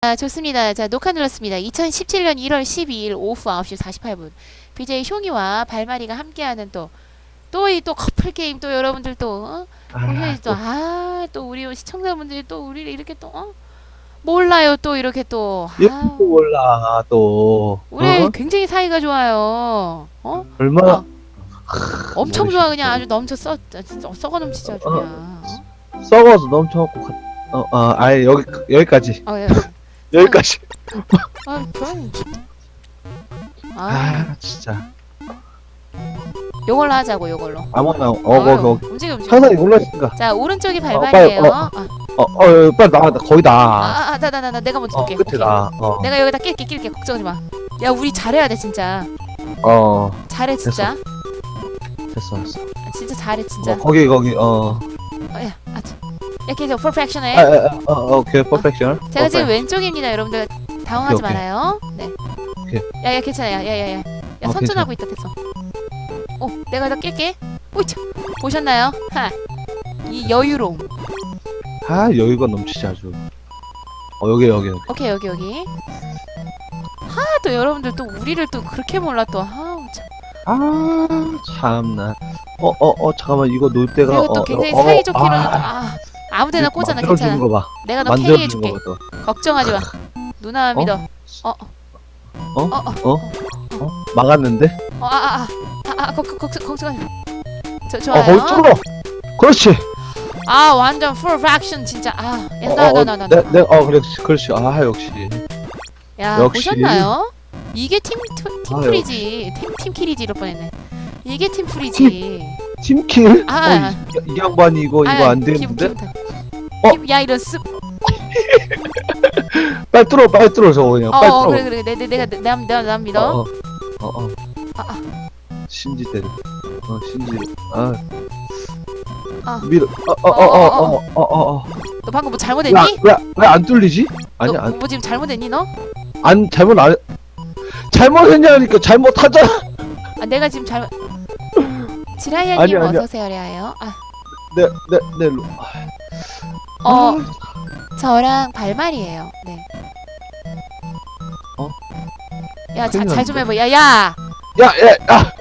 아, 좋습니다. 자, 녹화 눌렀습니다. 2017년 1월 12일 오후 9시 48분. BJ 숑이와 발마리가 함께하는 또, 또 이 또 커플 게임 또 여러분들 또, 어? 보셔야지 또, 아, 또 우리 시청자분들이 또 우리를 이렇게 또, 어? 몰라요. 또 이렇게 또. 이거 아, 몰라 또 우리 어? 굉장히 사이가 좋아요. 어? 얼마나 어. 엄청 멋있어. 좋아. 그냥 아주 넘쳐 써, 써- 썩어 넘치지 아주 그냥. 썩어서 넘쳐갖고 가- 어, 어, 아예 여기 여기까지 어? 어, 예. 여기까지 아, 그럼. 아, 아 진짜 요걸로 하자고, 요걸로. 아무나 어 움직여, 움직여. 항상 이걸로니까 자 오른쪽이 빨리, 발발이에요. 어. 아, 어어 어, 빨리 나, 나 거의 다 아, 아, 나, 나, 나, 나, 내가 먼저 어, 줄게. 끝에 나어 내가 여기다 낄게, 낄게. 걱정하지 마. 야, 우리 잘해야 돼, 진짜. 어, 잘해, 진짜. 됐어 됐어 아, 진짜 잘해, 진짜. 어, 거기 거기 어 어, 야, 아, 참. 이렇게 해서 퍼펙션해. 아, 아, 아, 어, 오케이 퍼펙션 제가 지금 왼쪽입니다, 여러분들. 당황하지 오케이, 오케이. 말아요. 네. 오케이. 야, 야, 괜찮아. 야, 야, 야, 야. 야, 어, 선전하고 있다, 됐어. 어, 내가 여기다 낄게. 오이차. 보셨나요? 하. 이 여유로움. 아 여유가 넘치지 아주 어 여기 여기 여기 오케이, 여기, 여기. 하, 또 여러분들 또 우리를 또 그렇게 몰라, 또. 아우, 참. 아 참나 어 어 어 잠깐만 이거 놓을 때가 그리고 또 어, 굉장히 어, 사이좋기로는 아, 또, 아, 아 무 데나 꽂아놔, 괜찮아. 거 봐. 내가 너 만들어주는 캐리해줄게. 거 봐. 또. 걱정하지 마. 누나 믿어. 어, 어, 어? 어, 어, 어? 막았는데? 어, 아, 아, 아, 아, 아, 걱, 걱, 걱, 걱정하지 마. 저, 어, 좋아요. 거기 뚫어! 그렇지! 아, 완전 풀 액션 진짜. 아, 야, 어, 나, 어, 나, 나, 나. 내, 나. 내, 어, 그렇지, 그렇지. 아, 역시. 야, 역시. 보셨나요? 이게 팀, 팀, 팀 아, 프리지. 팀, 팀 킬이지 이럴 뻔했네. 이게 팀 프리지. 팀킬? 아. 어, 이, 이 양반이 이거, 이거 안 되는데? 어? 야, 이런 습. 빨리 뚫어, 빨리 뚫어, 저거 그냥. 어, 빨리 어, 뚫어. 그래, 그래. 내, 내, 내가, 내, 내, 내, 내 믿어. 어, 어, 어. 어. 아, 아. 신지 때려. 어, 신지. 아. 아. 밀어. 어, 어, 어, 어, 어, 어, 어, 어. 너 방금 뭐 왜, 잘못했니? 왜, 왜안 뚫리지? 아니, 너, 안, 뭐 지금 잘못했니, 너? 안, 잘못 안, 잘못했냐니까 잘못하잖아! 아, 내가 지금 잘못. 지라이아님 아니, 아니야. 어서 오세요, 레아요. 아, 네, 네, 네, 로. 어, 아, 저랑 발말이에요. 네. 어? 야, 큰일 잘 좀 났네. 해봐. 야, 야! 야, 야, 야!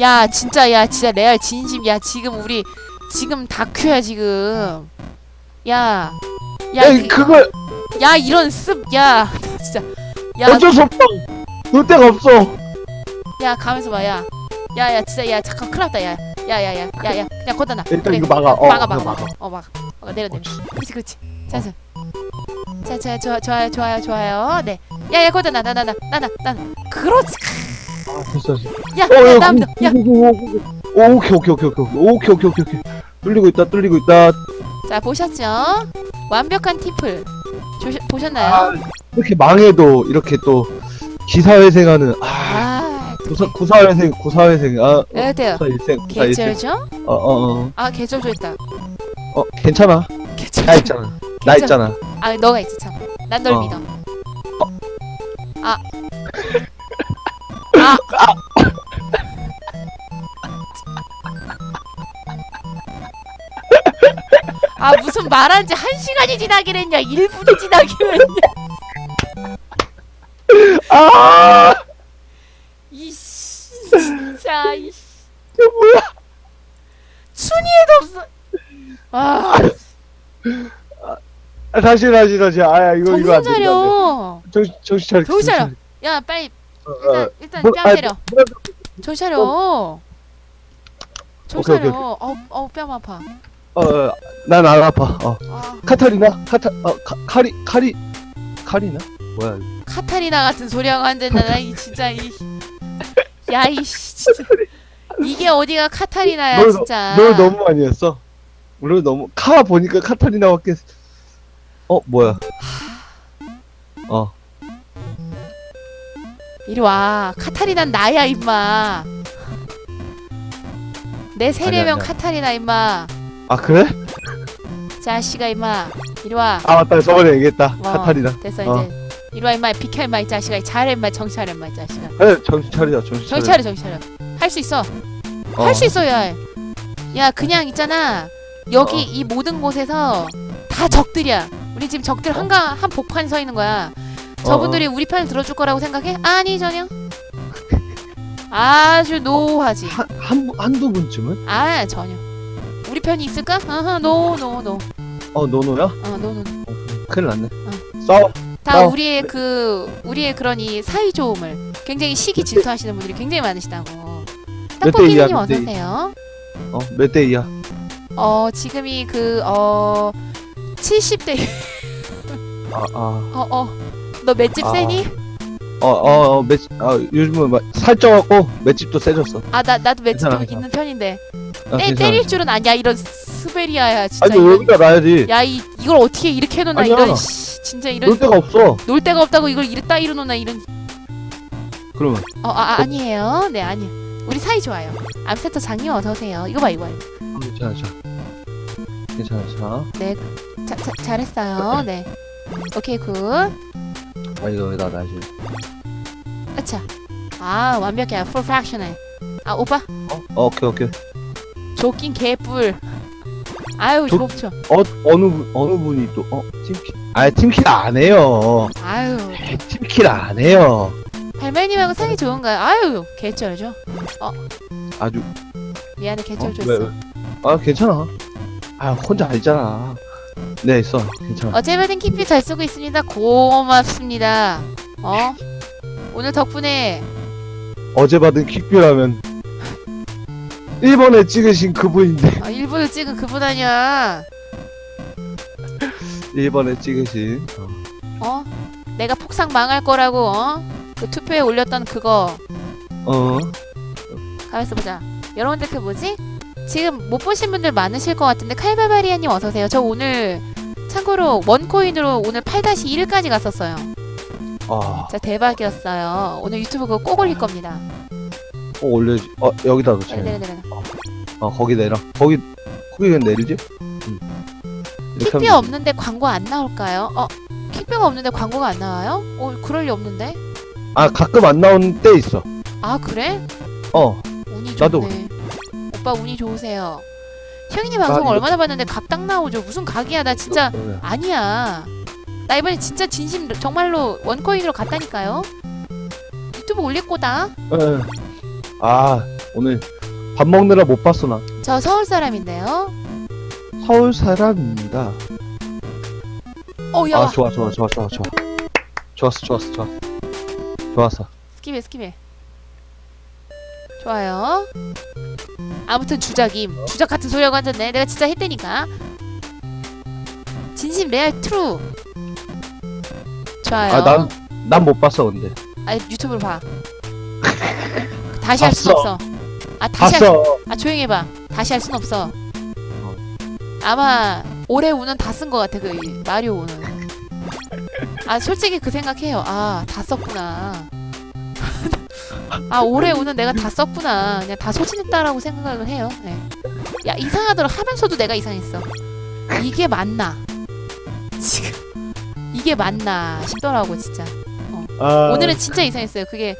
야, 진짜, 야, 진짜 레알 진심. 야, 지금 우리, 지금 다큐야, 지금. 야. 야, 야, 이- 그걸 야, 이런 습, 야. 진짜. 야, 어쩔 수 없어! 놓을 데가 없어! 야, 가면서 봐, 야. 야, 야, 진짜, 야, 잠깐 큰일 났다, 야. 야, 야, 야, 야, 야. 그냥 걷다 놔. 일단 이거 막아. 어, 막아, 이거 막아, 막아. 막아. 어, 막아. 어, 내려, 내려. 그렇지, 그렇지. 자, 자. 자, 자, 좋아, 좋아요, 좋아요, 좋아요. 네. 야, 야, 걷다 놔, 나, 나, 나, 나, 나, 나. 그렇지. 아, 됐어, 됐어. 야, 어, 야, 나. 야. 오, 오, 오케이, 오케이, 오케이, 오케이, 오케이, 오케이, 오케이, 오케이. 뚫리고 있다, 뚫리고 있다. 자, 보셨죠? 완벽한 팀플. 조시, 보셨나요? 아, 이렇게 망해도 이렇게 또 기사회생하는 아, 아, 구사 구사회생, 구사회생, 아, 네, 돼요. 구사일생, 구사일생. 개쩔죠? 어, 어, 어, 아, 개쩔죠 있다. 어, 괜찮아. 나 있잖아. 나 개쩔- 있잖아. 아, 너가 있지 참. 난 널 어. 믿어. 아. 아. 아 무슨 말한 지 한 시간이 지나기로 했냐 1분이 지나기로 했냐 아, 진짜 이씨 뭐야? 순위에도 없어 아 아, 다시, 다시, 다시. 아, 이거 이거 정신 안 돼. 이거 안 돼. 차려 정신 정신 차려. 정신 차려. 야 빨리 어, 일단 어. 일단 뭐, 뺨 아니, 때려 뭐라- 정신 차려 정신 오케이, 오케이, 차려 어우 어우 뺨 아파 어, 어, 난안 아파. 어, 아 카타리나, 카타, 어, 카, 카리, 카리, 카리나? 뭐야? 카타리나 같은 소리 하고 앉았나 나이 진짜 이 야이 진짜 이게 어디가 카타리나야 널, 진짜 널 너무 많이 했어. 널 너무 카 보니까 카타리나밖에. 어, 뭐야? 어, 이리 와 카타리난 나야 임마 내 세례명 아니야. 카타리나 임마 아 그래? 자식아 임마 이리 와 아 맞다 저번에 얘기했다 어. 카타리나 됐어 어. 이제 이리 와 임마 비켜 임마 이 자식아 잘해 임마 정신 차려 임마 이 자식아 에 정신 차리자 정신 차려 정신 차려 할수 있어 어. 할 수 있어 야. 야 그냥 있잖아 여기 어. 이 모든 곳에서 다 적들이야 우리 지금 적들 한가 한 복판 서 있는 거야. 저분들이 우리 편을 들어줄 거라고 생각해? 아니 전혀. 아주 노하지. 한, 한, 한두 분쯤은? 아 전혀. 우리 편이 있을까? 어허 노노 노. 어, 노노야? 어 노노. 큰일 났네. 싸워. 다 어. 우리의 그 우리의 그런 이 사이 좋음을 굉장히 시기 질투하시는 분들이 굉장히 많으시다고. 몇대 이야, 떡볶이님 몇 어서 대 이? 오세요. 어, 몇 대 이야? 어 지금이 그어 70대 아, 아. 어어 너 맷집 아. 세니? 어, 어, 어, 맷, 아, 요즘은 막 살쪄갖고 맷집도 세졌어. 아 나 나도 맷집 괜찮아, 좀. 있는 편인데 아, 때, 괜찮아, 때릴. 줄은 아니야 이런 스베리아야 진짜 아니, 이런- 여기다 놔야지. 야 이 이걸 어떻게 이렇게 해놓나 아니야. 이런 씨, 진짜 이런 놀 데가 없어. 놀 데가 없다고 이걸 이랬다 이러놓나 이런 그러면. 어 아, 아, 아니에요. 네 아니 우리 사이 좋아요. 암세터 장님 어서 오세요. 이거 봐 이거. 봐 어, 괜찮아, 괜찮아. 괜찮아, 괜찮아. 자, 자, 잘했어요. 네. 오케이 굿. 아, 이거 여기다 놔야지. 아차. 아 완벽해. 풀팩션해. 아 오빠? 어, 어, 오케이, 오케이. 조낀 개뿔 아유 조- 좁죠 어, 어느 분, 어느 분이 또, 어, 팀킬. 아, 팀킬 안 해요. 아유 팀킬 안 해요. 발매님하고 사이 좋은가요 아유 개쩔죠 아주, 미안해 어, 개쩔 왜, 줬어 왜? 아, 괜찮아. 아, 혼자 알잖아. 네, 있어. 괜찮아. 어제 받은 키피 잘 쓰고 있습니다 고맙습니다 어 오늘 덕분에 어제 받은 킥뷰라면 1번에 찍으신 그분인데. 아, 일본을 찍은 그분 아니야. 1번에 찍으신. 어. 어 내가 폭삭 망할 거라고 어? 그 투표에 올렸던 그거. 어. 가만있어 보자. 여러분들 그 뭐지? 지금 못 보신 분들 많으실 것 같은데 칼바바리아님 어서 오세요. 저 오늘 참고로 원코인으로 오늘 8-1까지 갔었어요. 아, 진짜 대박이었어요. 오늘 유튜브 그거 꼭 올릴 겁니다 꼭 올려야지. 어, 여기다 놓자. 내려 내려 내려 어, 거기 내려. 거기, 거기 그냥 내리지? 응. 이렇게 킥뷰 하면 없는데 광고 안 나올까요? 어 킥뷰가 없는데 광고가 안 나와요? 어 그럴 리 없는데 되지. 아, 가끔 안 나오는 때 있어. 아 그래? 어. 운이 나도 좋네. 오빠 운이 좋으세요. 형님 방송 이거- 얼마나 봤는데 각 딱 나오죠. 무슨 각이야? 나 진짜 어, 아니야. 나 이번에 진짜 진심 정말로 원코인으로 갔다니까요. 유튜브 올릴 거다. 어. 아, 오늘 밥 먹느라 못 봤어, 나. 저 서울 사람인데요. 서울 사람입니다. 어, 야, 아, 좋아, 좋아, 좋아, 좋아, 좋아. 좋았어, 좋았어, 좋아. 좋았어. 스킵해, 스킵해. 좋아요. 아무튼 주작임. 주작 같은 소리하고 앉았네. 내가 진짜 했다니까. 진심 레알 트루. 좋아요. 아, 난, 난 못 봤어, 근데. 아 유튜브로 봐. 다시 할 순 봤어. 없어. 아 다시 할 수, 봤어. 아 조용히 해봐. 다시 할 순 없어. 아마 올해 우는 다쓴 것 같아 그 이- 마리오 우는. 아 솔직히 그 생각해요. 아 다 썼구나. 아 올해 우는 내가 다 썼구나. 그냥 다 소진했다라고 생각을 해요. 네. 야 이상하더라 하면서도 내가 이상했어. 이게 맞나? 지금 이게 맞나 싶더라고 진짜. 아, 오늘은 진짜 이상했어요. 그게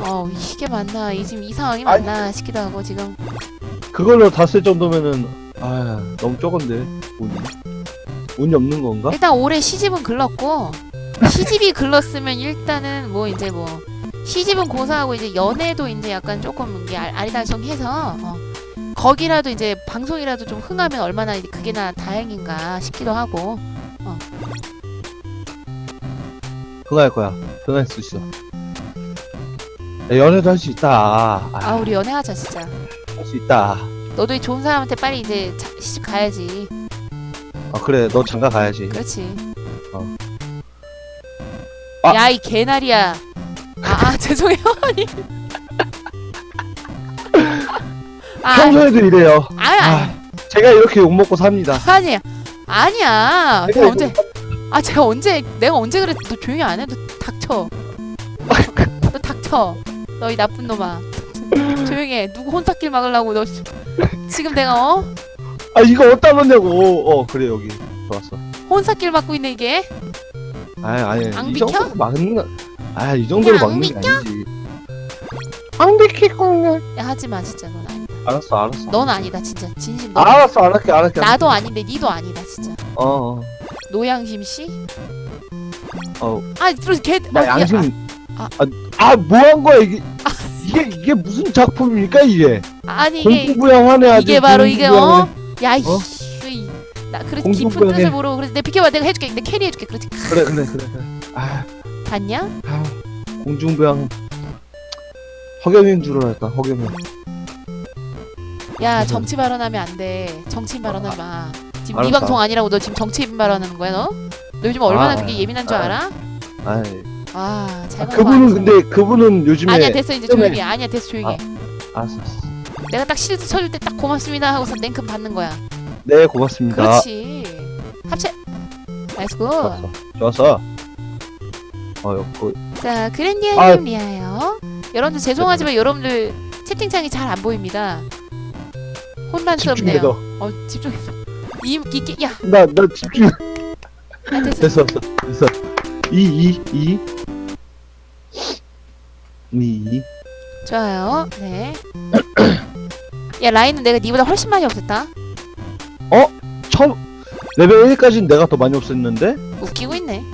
어 이게 맞나 이 지금 이 상황이 아니. 맞나 싶기도 하고 지금 그걸로 다 쓸 정도면은 아 너무 적은데 운이 운이 없는 건가? 일단 올해 시집은 글렀고 시집이 글렀으면 일단은 뭐 이제 뭐 시집은 고사하고 이제 연애도 이제 약간 조금 이게 알- 아리달성해서 어, 거기라도 이제 방송이라도 좀 흥하면 얼마나 이제 그게 나 다행인가 싶기도 하고 흥할 거야. 흥할 수 있어. 야, 연애도 할 수 있다. 아 우리 연애하자 진짜 할 수 있다. 너도 이 좋은 사람한테 빨리 이제 자- 시집 가야지 아 그래 너 장가 가야지. 그렇지. 어. 아. 야 이 개나리야. 아, 아 죄송해요. 아니. 아, 평소에도 이래요. 아, 아, 아 제가 이렇게 욕 먹고 삽니다. 아니, 아니야. 제가 내가 언제? 아, 제가 언제? 내가 언제 그랬? 너 조용히 안 해? 너 닥쳐. 너 닥쳐. 너 이 나쁜 놈아. 조용히 해. 누구 혼사길 막으려고 너 지- 지금 내가 어 아 이거 어디다 놓냐고. 어 그래 여기 좋았어. 혼사길 막고 있네 이게. 아니 아니 안 이 비켜? 정도 막는 거. 아이 정도로 안 막는 게? 아니지. 안 비킬 거야. 야 하지 마 진짜 넌 아니다. 알았어 알았어. 넌 아니다 진짜 진심. 너. 알았어 안 할게 안 할게. 나도 아닌데 니도 아니다 진짜. 어. 어. 노양심 씨? 어, 아, 그래서 걔나 아, 양심. 아, 아, 아, 뭐 한 거야, 이게. 이게, 이게 무슨 작품입니까, 이게? 아, 아니 이게 공부부양하네, 아주. 이게 바로 이게 어? 야, 어? 이씨. 나 그래서 깊은. 뜻을 모르고 그래서 내가 비켜봐 내가 해줄게 내가 캐리 해줄게 그렇지 그래, 그래, 그래. 그래. 아, 봤냐? 아, 공중부양. 허경인 줄 알았다, 허경인. 야 그래서- 정치 발언하면 안돼 정치인 발언하지 마 지금. 네 방송 아니라고 너 지금 정치인 발언하는 거야 너? 너 요즘 얼마나 아, 그게 예민한 줄 아, 알아? 아이. 아, 잘 아, 봐봐, 그분은. 근데, 그분은 요즘에. 아니야 됐어 이제 때문에- 조용히 해 아니야 됐어 조용히 해 알았어, 알았어. 내가 딱 실드 쳐줄 때 딱 고맙습니다 하고서 냉큼 받는 거야 네, 고맙습니다. 그렇지 합체 나이스 굿 좋았어. 좋았어. 어, 그, 자, 아. 그랜디아님 리하여. 여러분들 죄송하지만 여러분들 채팅창이 잘 안 보입니다. 혼란스럽네요. 집중해서. 어, 집중해서. 이, 이, 야, 나, 나 집중. 아, 됐어. 됐어, 됐어. 됐어. 이, 이, 이. 이, 이. 좋아요. 네. 야, 라인은 내가 니보다 훨씬 많이 없었다. 처음, 레벨 1까지는 내가 더 많이 없앴는데? 웃기고 있네.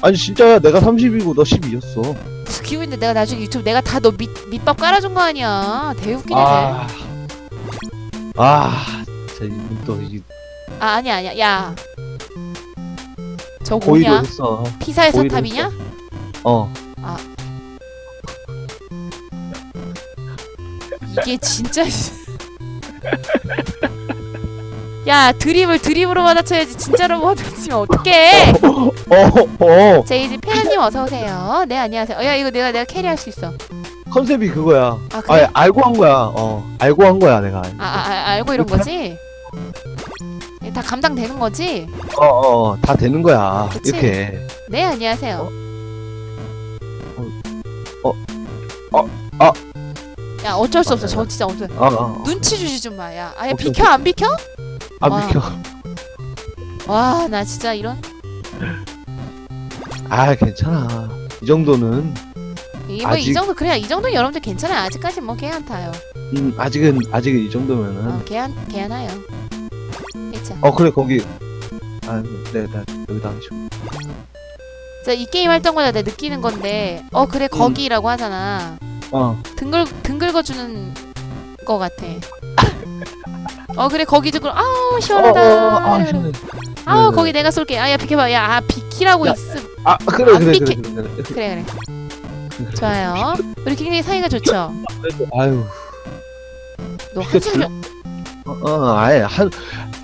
아니, 진짜야. 내가 30이고 너 12였어. 웃기고 있는데 내가 나중에 유튜브 내가 다 너 밑, 밑밥 깔아준 거 아니야. 대웃기네. 아. 아. 진짜, 이분 또, 이, 아, 아니야, 아니야. 야. 저 뭐냐? 했어. 피사의 사탑이냐? 어. 이게 진짜 야 드립을 드립으로 받아쳐야지 진짜로 받아치면 어떡해 어, 어. 제이지 페라님 어서오세요 네 안녕하세요 어, 야 이거 내가 내가 캐리할 수 있어 컨셉이 그거야. 아 아, 그래? 알고 한 거야. 어. 알고 한 거야, 내가. 아, 아, 아 알고 이런 거지? 다 감당되는 거지? 어, 어, 어. 다 되는 거야. 그치? 이렇게. 네 안녕하세요 어, 어, 어. 야 어쩔 수 없어 아, 저 진짜 없어 어, 어. 눈치 주지 좀 마 야 아야 오케이, 비켜 안 비켜? 안 와. 비켜. 와 나 진짜 이런 아, 괜찮아. 이 정도는, 이게 뭐이 아직- 정도 그래 이 정도 여러분들 괜찮아요 아직까지 뭐 개안타요 음, 아직은, 아직은 이 정도면은. 어 개안하요 그쵸 어 그래 거기. 아 네, 나 여기다 하시고 자이 게임 할 때마다 내가 느끼는 건데 어 그래 거기라고 하잖아. 어. 등글 등글거주는 거 같아. 어 그래 거기 듣고 아우 시원하다. 어, 어, 아 이러고. 시원해 아우 네, 거기 내가 쏠게. 아야 비켜봐. 야아 비키라고 야. 있음. 아 그래 안 그래. 그래 그래 그래. 그래 그래. 좋아요. 우리 굉장히 사이가 좋죠? 아유. 너 한숨 들어. 어, 어 아예 한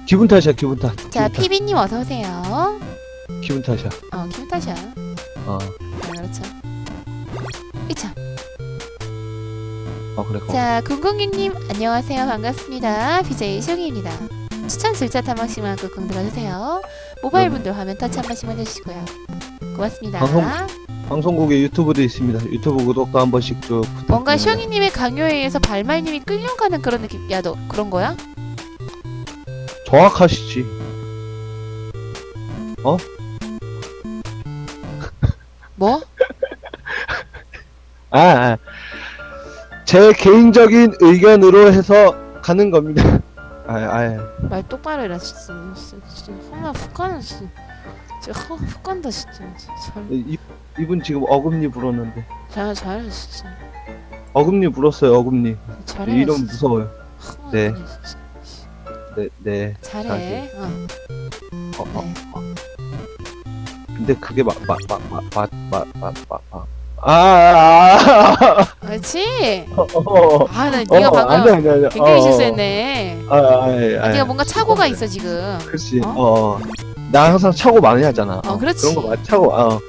기분 탓이야 기분 탓 자 기분 탓, 피비님 어서 오세요 기분 탓이야 어 기분 탓이야 어, 아, 그렇죠 이차 어 그래 거 자, 궁금객님 안녕하세요. 반갑습니다. BJ 시영입니다. 추천 질차 한 번씩만 꾹꾹 눌러주세요. 모바일 음. 분들 화면 터치 한 번씩만 해주시고요. 고맙습니다. 방송 방송국에 유튜브도 있습니다 유튜브 구독도 한 번씩 쭉 부탁드립니다 뭔가 시영이님의 강요에 의해서 발말님이 끌려가는 그런 느낌. 야, 너 그런 거야? 정확하시지 뭐? 아, 아. 제 개인적인 의견으로 해서 가는 겁니다 아, 아, 말 똑바로 해라. 진짜, 진짜, 진짜 혼나 훅 가는 진짜. 진짜 훅, 훅 간다 진짜. 잘, 이, 이분 지금 어금니 불었는데 잘, 잘해 진짜. 어금니 불었어요 어금니 잘해. 이름. 무서워요 훅 네. 진짜. 네, 네. 잘해. 어. 어, 어, 네. 어. 근데 그게 막, 막, 막, 막, 막, 막, 막, 막, 막. 아, 아, 아, 그렇지. 어, 어, 어. 아, 나 네가 어, 방금 아니야, 아니야, 아니야. 굉장히 어, 실수했네. 아, 아, 아, 아, 아, 네가 뭔가 착오가 있어 지금. 그렇지. 어? 어? 어. 나 항상 차고 많이 하잖아. 어, 그렇지. 그런 거 많이 차고, 어.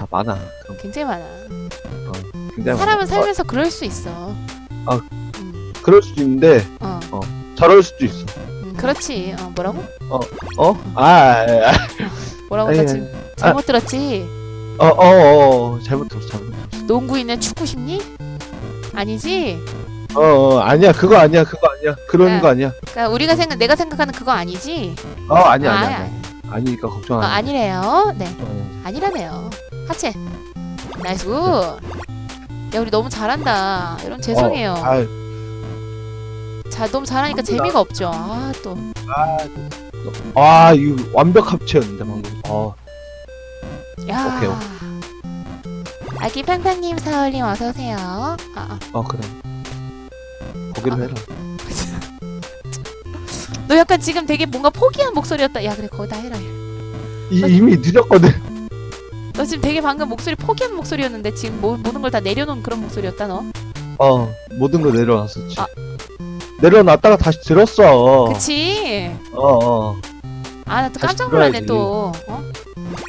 아, 많아. 그런 굉장히 많아. 거 굉장히 사람은. 살면서 그럴 수 있어. 아. 음, 어, 그럴 수도 있는데, 어, 저럴 수도 있어. 음, 그렇지. 어, 뭐라고? 어? 아, 아, 아, 뭐라고 아니, 나 아니. 지금 잘못 들었지? 어, 어, 어, 잘못 들었어, 잘못 들었어. 농구인의 축구 심리? 아니지? 어, 어, 아니야, 그거 아니야, 그거 아니야. 그런 네. 거 아니야. 그러니까 우리가 생각, 내가 생각하는 그거 아니지? 어, 아니야, 아, 아니야. 아니, 아니야. 아니니까 걱정 어, 안 해. 아니래요. 네, 어. 아니라네요. 하체. 나이스 굿. 야 우리 너무 잘한다. 여러분 죄송해요. 어, 아유, 자 너무 잘하니까 재미가 없죠. 아 또. 아 이거 완벽 합체였는데 방금 어 야. 오케이, 아기 팡팡님 사월님 어서 오세요. 아, 아. 어, 그래 거기로 아. 해라 너 약간 지금 되게 뭔가 포기한 목소리였다. 야 그래 거기다 해라. 이, 이미 늦었거든 너 지금 되게 방금 목소리 포기한 목소리였는데 지금 모, 모든 걸 다 내려놓은 그런 목소리였다 너. 어 모든 거 내려놨었지 아. 내려놨다가 다시 들었어 그치? 어 어 아 나 또 다시 깜짝 놀랐네 들어야지. 또. 어?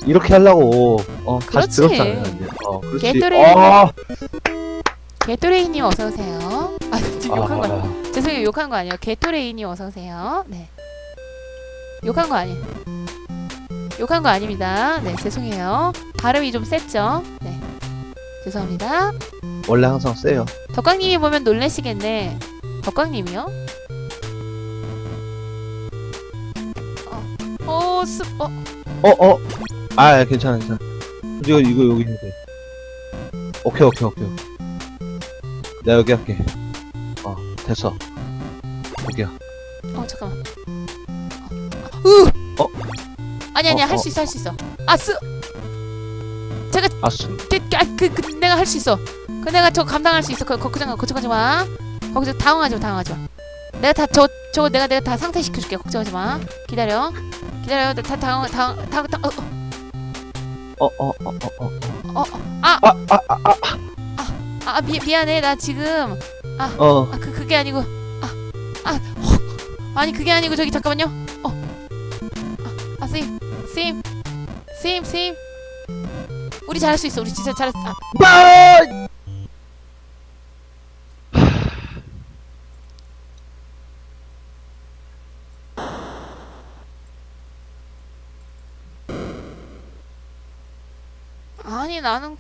이렇게 하려고 어 그렇지. 다시 들었잖아 이제. 어 그렇지 개또래. 아, 개토레이님 어서 오세요. 아 지금 욕한 거 아, 죄송해요 욕한 거 아니에요. 개토레이님 어서 오세요. 네. 욕한 거 아니에요. 욕한 거 아닙니다. 네 죄송해요. 발음이 좀 셌죠. 네. 죄송합니다. 원래 항상 세요 덕광님이 보면 놀라시겠네. 덕광님이요? 어, 어, 스, 어, 어 어 아 괜찮아 괜찮아 이거 이거 여기 해야 돼 오케이 오케이 오케이 오케이. 내가 여기 할게 어 됐어 여기야 어, 잠깐만. 어, 으! 어? 아니, 아니, 어, 할수 어. 있어, 할 수 있어. 아, 스, 아스 그, 그, 아, 그, 그, 내가 할 수 있어. 그, 내가 저 감당할 수 있어. 그, 거, 걱정, 걱정하지 마. 거기서 당황하지 마, 당황하지 마. 내가 다, 저, 저거 내가, 내가 다 상태시켜줄게. 걱정하지 마. 기다려. 기다려. 다 당황, 당황, 당황, 당황, 어, 어어어어 어 어, 어, 어, 어, 아, 아, 아, 아, 아, 아, 미, 미안해. 나 지금, 어, 아, 그, 그게 아니고, 아, 아, 헉. 아니, 그게 아니고, 저기, 잠깐만요. 어, 아, 아, 쌤, 쌤, 쌤, 쌤. 우리 잘할 수 있어. 우리 진짜 잘할 수, 아, 빠! 아니, 나는,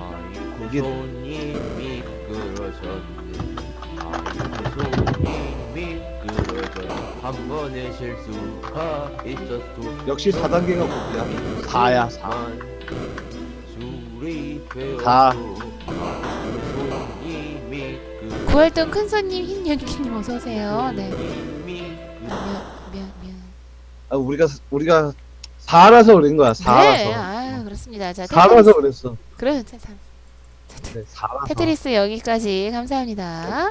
아이고 이게- 손이 미끄러졌네 아이고 손이 미끄러져 한 번의 실수가 있었어 역시 4단계가 뭐야? 4야, 4. 술이 사. 되었어 아이고 손이 미끄러져 구활동 큰손님, 흰연기님 어서 오세요. 네. 미끄러져 아, 미안, 미안, 미안. 아, 우리가 우리가 4라서 그런 거야. 4라서. 네, 아 그렇습니다. 자, 4라서 그랬어. 그래, 자, 자, 네, 4라서. 테트리스 여기까지 감사합니다.